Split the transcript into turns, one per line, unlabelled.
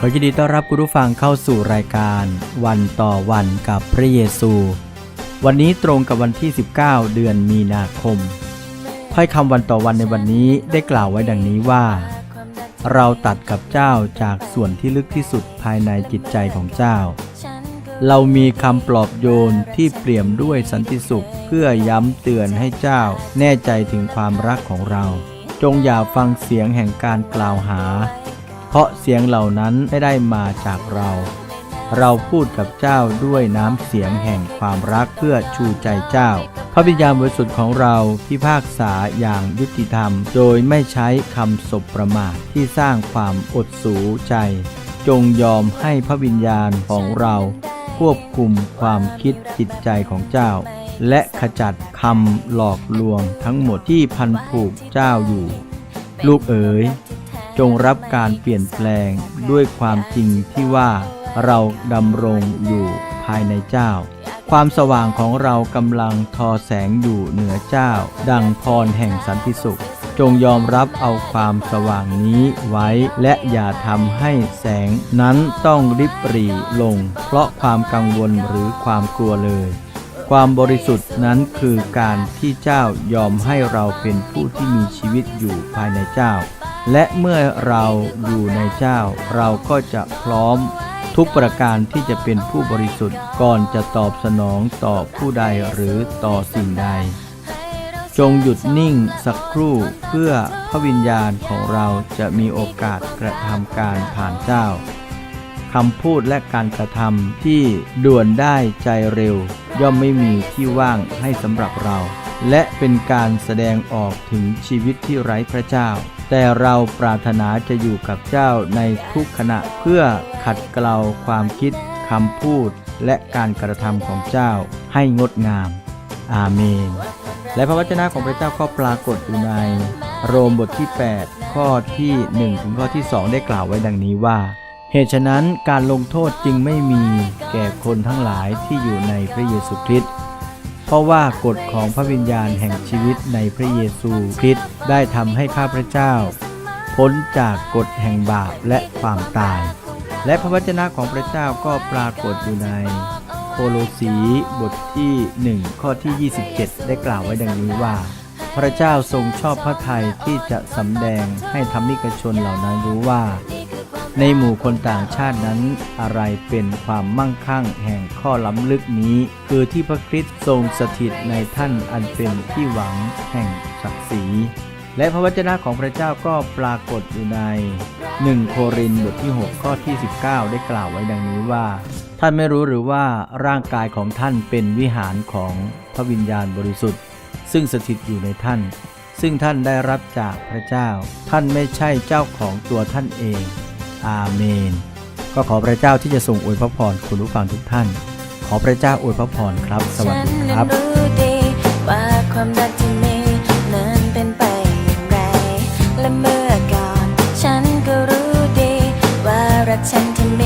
ขอยินดีต้อนรับคุณผู้ฟังเข้าสู่รายการวันต่อวันกับพระเยซู วันนี้ตรงกับวันที่ 19 เดือนมีนาคมถ้อยคำวันต่อวันในวันนี้ได้กล่าวไว้ดังนี้ว่า เราตัดกับเจ้าจากส่วนที่ลึกที่สุดภายในจิตใจของเจ้า เรามีคำปลอบโยนที่เปี่ยมด้วยสันติสุขเพื่อย้ำเตือนให้เจ้าแน่ใจถึงความรักของเรา จงอย่าฟังเสียงแห่งการกล่าวหา เพราะเสียงเหล่านั้นไม่ได้มาจากเรา เราพูดกับเจ้าด้วยน้ำเสียงแห่งความรักเพื่อชูใจเจ้า พระวิญญาณบริสุทธิ์ของเราพิพากษาอย่างยุติธรรม โดยไม่ใช้คำสบประมาทที่สร้างความอดสูใจ จงยอมให้พระวิญญาณของเราควบคุมความคิดจิตใจของเจ้า และขจัดคำหลอกลวงทั้งหมดที่พันผูกเจ้าอยู่ ลูกเอ๋ย จงรับการเปลี่ยนแปลงด้วยความจริงที่ว่าเราดำรงอยู่ภายในเจ้า ความสว่างของเรากำลังทอแสงอยู่เหนือเจ้า ดังพรแห่งสันติสุข จงยอมรับเอาความสว่างนี้ไว้ และอย่าทำให้แสงนั้นต้องริบหรี่ลง เพราะความกังวลหรือความกลัวเลย ความบริสุทธิ์นั้นคือการที่เจ้ายอมให้เราเป็นผู้ที่มีชีวิตอยู่ภายในเจ้า และเมื่อเราอยู่ในเจ้า เราก็จะพร้อมทุกประการที่จะเป็นผู้บริสุทธิ์ก่อนจะตอบสนองต่อผู้ใดหรือต่อสิ่งใด จงหยุดนิ่งสักครู่เพื่อพระวิญญาณของเราจะมีโอกาสกระทำการผ่านเจ้าคำพูดและการกระทำที่ด่วนได้ใจเร็ว ย่อมไม่มีที่ว่างให้สำหรับเรา และเป็นการแสดงออกถึงชีวิตที่ไร้พระเจ้า แต่เราปรารถนาจะอยู่กับเจ้าในทุกขณะเพื่อขัดเกลาความคิดคำพูดและการกระทำของเจ้าให้งดงาม อาเมน และพระวจนะของพระเจ้าก็ปรากฏอยู่ใน โรมบทที่ 8 ข้อที่ 1 ถึงข้อที่ 2 ได้กล่าวไว้ดังนี้ว่า เหตุฉะนั้นการลงโทษจึงไม่มีแก่คนทั้งหลายที่อยู่ในพระเยซูคริสต์ เพราะว่ากฎของพระวิญญาณแห่งชีวิตในพระเยซูคริสต์ได้ทำให้ข้าพระเจ้า พ้นจากกฎแห่งบาปและความตาย และพระวจนะของพระเจ้าก็ปรากฏอยู่ในโคโลสีบทที่ 1 ข้อที่ 27 ได้กล่าวไว้ดังนี้ว่า พระเจ้าทรงชอบพระทัยที่จะสำแดงให้ธรรมิกชนเหล่านั้นรู้ว่า ในหมู่คนต่างชาตินั้น อะไรเป็นความมั่งคั่งแห่งข้อล้ำลึกนี้ คือที่พระคริสต์ทรงสถิตในท่านอันเป็นที่หวังแห่งศักดิ์ศรีและพระวจนะของพระเจ้าก็ปรากฏอยู่ใน 1 โครินธ์บทที่ 6 ข้อที่ 19 ได้กล่าวไว้ดังนี้ว่า ท่านไม่รู้หรือว่าร่างกายของท่านเป็นวิหารของพระวิญญาณบริสุทธิ์ ซึ่งสถิตอยู่ในท่าน ซึ่งท่านได้รับจากพระเจ้า ท่านไม่ใช่เจ้าของตัวท่านเอง อาเมน ก็ขอพระเจ้าที่จะส่งอวยพระพรคุณผู้ฟังทุกท่าน ขอพระเจ้าอวยพระพรครับ สวัสดีครับ
ฉันก็รู้ดี ว่ารักฉันที่มี